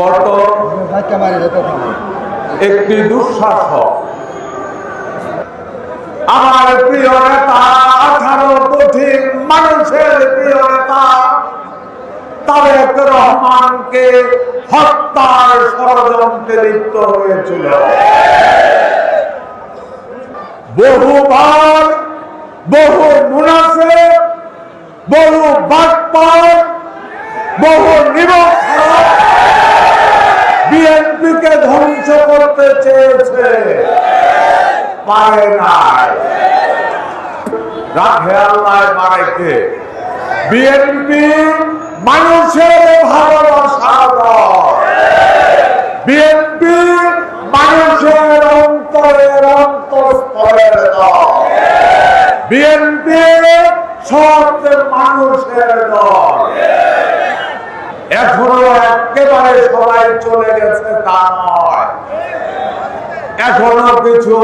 গত একটি দুঃশাসক আমার প্রিয় নেতা, আঠারো কোটি মানুষের প্রিয় নেতা, তারেক রহমানকে হত্যার ষড়যন্ত্রে লিপ্ত হয়েছিল। বহুবার বহু মুনাফে বহু বাটপার বহু নিবন্ধন বিএনপিকে ধ্বংস করতে চেয়েছে। পারে নাই। রাখে আল্লাহ মারেকে বিএনপি মানুষের ভালোবাসা বিএনপি মানুষের অন্তরের অন্তঃস্থলের বিএনপি সব মানুষের দল। এখনও একেবারে সবাই চলে গেছে, তা নয়। এখনও কিছু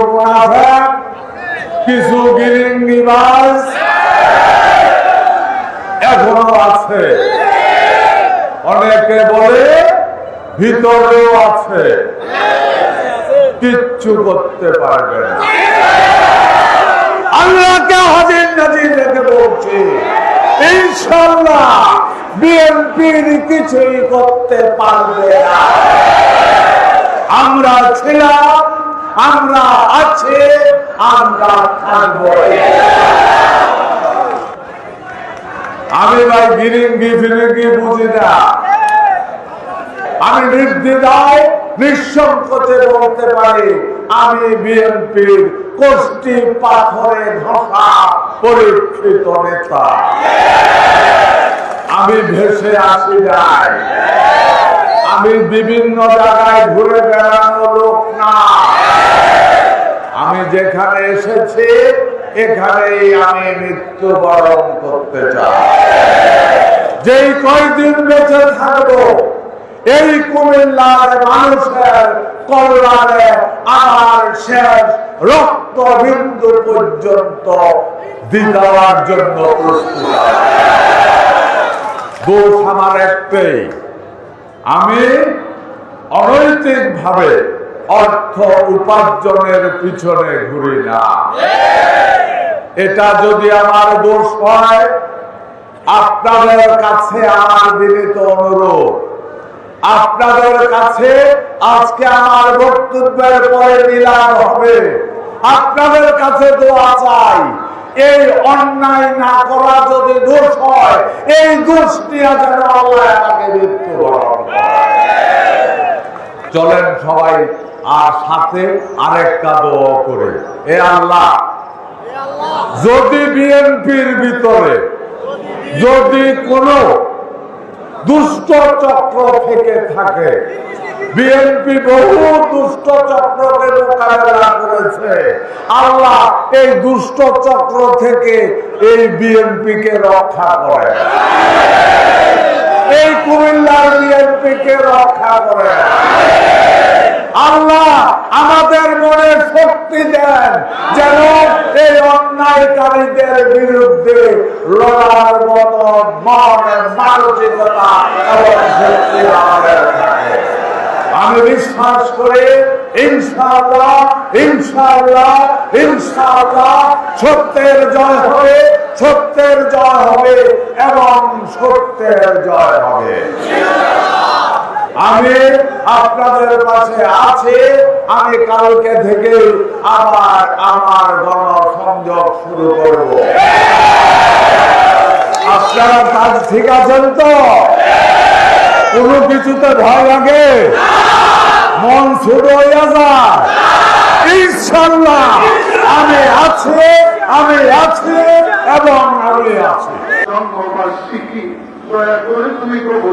কিছু গিরিঙ্গিবাস এখনও আছে। অনেকে বলে ভিতরেও আছে। কিচ্ছু করতে পারবে না। আল্লাহকে হাজির নাজির রেখে বলছি ইনশাল্লাহ বিএনপির কিছুই করতে পারবে না। আমরা ছিলাম, আমরা আছি, আমরা থাকব। আমি ভাই গিরিঙ্গি ফিরিঙ্গি বুঝি না। আমি নির্দ্বিধায়, নিঃসংকোচে বলতে পারি, আমি বিএনপির কোষ্টি পাথরে ধসা পরীক্ষিত নেতা। আমি ভেসে আসি নাই। আমি বিভিন্ন জায়গায় ঘুরে বেড়ানো লোক না। আমি যেখানে এসেছি, এখানেই আমি মৃত্যুবরণ করতে চাই। যেই কয়দিন বেঁচে থাকব, এই কুমিল্লার মানুষের কল্যাণে আমার শেষ রক্ত বিন্দু পর্যন্ত দেওয়ার জন্য প্রস্তুত। দোষ আমার একটাই। অর্থ উপার্জনের পিছনে ঘুরি না। এটা যদি আমার দোষ হয়, আপনাদের কাছে আমার বিনীত অনুরোধ। আপনাদের কাছে আজকে আমার বক্তব্যের পরে মিলান হবে। আপনাদের কাছে দোয়া চাই। এই অন্যায় না করা যদি দোষ হয়, এই দোষ নিয়ে যেন আল্লাহ আমাকে মৃত্যুবরণ চলেন সবাই, আর সাথে আরেকটা দোয়া করে। এ আল্লাহ, যদি বিএনপির ভিতরে, যদি কোনো দুষ্ট চক্র থেকে থাকে বিএনপি বহু দুষ্ট চক্রকে মোকাবেলা করেছে। আল্লাহ এই দুষ্ট চক্র থেকে এই বিএনপিকে রক্ষা করে। এই কুমিল্লার বিএনপিকে রক্ষা করে। আল্লাহ আমাদের মনে শক্তি দেন যেন এই অন্যায়কারীদের বিরুদ্ধে লড়ার মতো মন মানসিকতা এবং শক্তি আমাদের আমি বিশ্বাস করি সত্যের জয় হবে, সত্যের জয় হবে এবং সত্যের জয় হবে। আমি আপনাদের পাশে আছি, আমি কালকে থেকে আবার আমার গণসংযোগ শুরু করব। আপনারা কাজ ঠিক আছেন তো? কোনো কিছুতে ভয় লাগে? মন শুরু হইয়া যায়। ইনশাল্লাহ, আমি আছি আমি আছি এবং আমি আছি। তুমি কবরটা তুমি করো